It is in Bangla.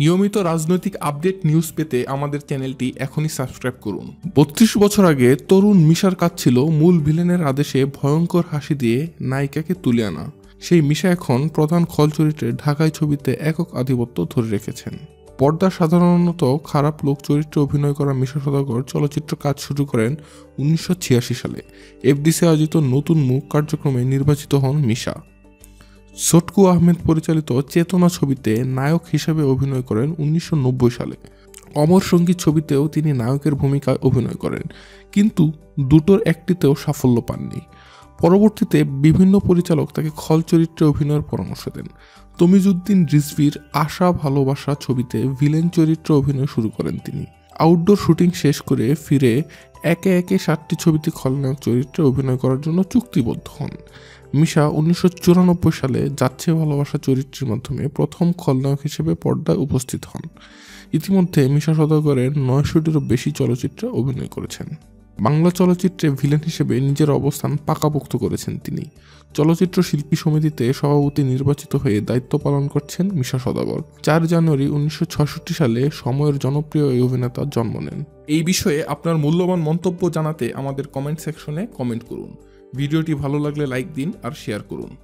নিয়মিত রাজনৈতিক আপডেট নিউজ পেতে আমাদের চ্যানেলটি এখনই সাবস্ক্রাইব করুন। বত্রিশ বছর আগে তরুণ মিশার কাজ ছিল মূল ভিলেনের আদেশে ভয়ঙ্কর হাসি দিয়ে নায়িকাকে তুলে আনা। সেই মিশা এখন প্রধান খল চরিত্রে ঢাকায় ছবিতে একক আধিপত্য ধরে রেখেছেন। পর্দা সাধারণত খারাপ লোক চরিত্রে অভিনয় করা মিশা সদাগর চলচ্চিত্র কাজ শুরু করেন উনিশশো ছিয়াশি সালে। এফডিসি আয়োজিত নতুন মুখ কার্যক্রমে নির্বাচিত হন মিশা। সটকু আহমেদ পরিচালিত চেতনা ছবিতে নায়ক হিসেবে অভিনয় করেন উনিশশো নব্বই সালে। অমর সংগীত ছবিতেও তিনি নায়কের ভূমিকায় অভিনয় করেন, কিন্তু দুটোর একটিতেও সাফল্য পাননি। পরবর্তীতে বিভিন্ন পরিচালক তাকে খল চরিত্রে অভিনয়ের পরামর্শ দেন। তমিজুদ্দিন রিজভির আশা ভালোবাসা ছবিতে ভিলেন চরিত্রে অভিনয় শুরু করেন তিনি। আউটডোর শুটিং শেষ করে ফিরে একে একে সাতটি ছবিতে খলনায়ক চরিত্রে অভিনয় করার জন্য চুক্তিবদ্ধ হন। মিশা উনিশশো চুরানব্বই সালে যাচ্ছে ভালোবাসা চরিত্রের মাধ্যমে প্রথম খলনায়ক হিসেবে পর্দায় উপস্থিত হন। ইতিমধ্যে মিশা সদাগরের নয়শোটিরও বেশি চলচ্চিত্রে অভিনয় করেছেন। বাংলা চলচ্চিত্রে ভিলেন হিসেবে নিজের অবস্থান পাকাপোক্ত করেছেন তিনি। চলচ্চিত্র শিল্পী সমিতিতে সভাপতি নির্বাচিত হয়ে দায়িত্ব পালন করছেন মিশা সদাগর। চার জানুয়ারি উনিশশো সালে সময়ের জনপ্রিয় এই অভিনেতা জন্ম নেন। এই বিষয়ে আপনার মূল্যবান মন্তব্য জানাতে আমাদের কমেন্ট সেকশনে কমেন্ট করুন। ভিডিওটি ভালো লাগলে লাইক দিন আর শেয়ার করুন।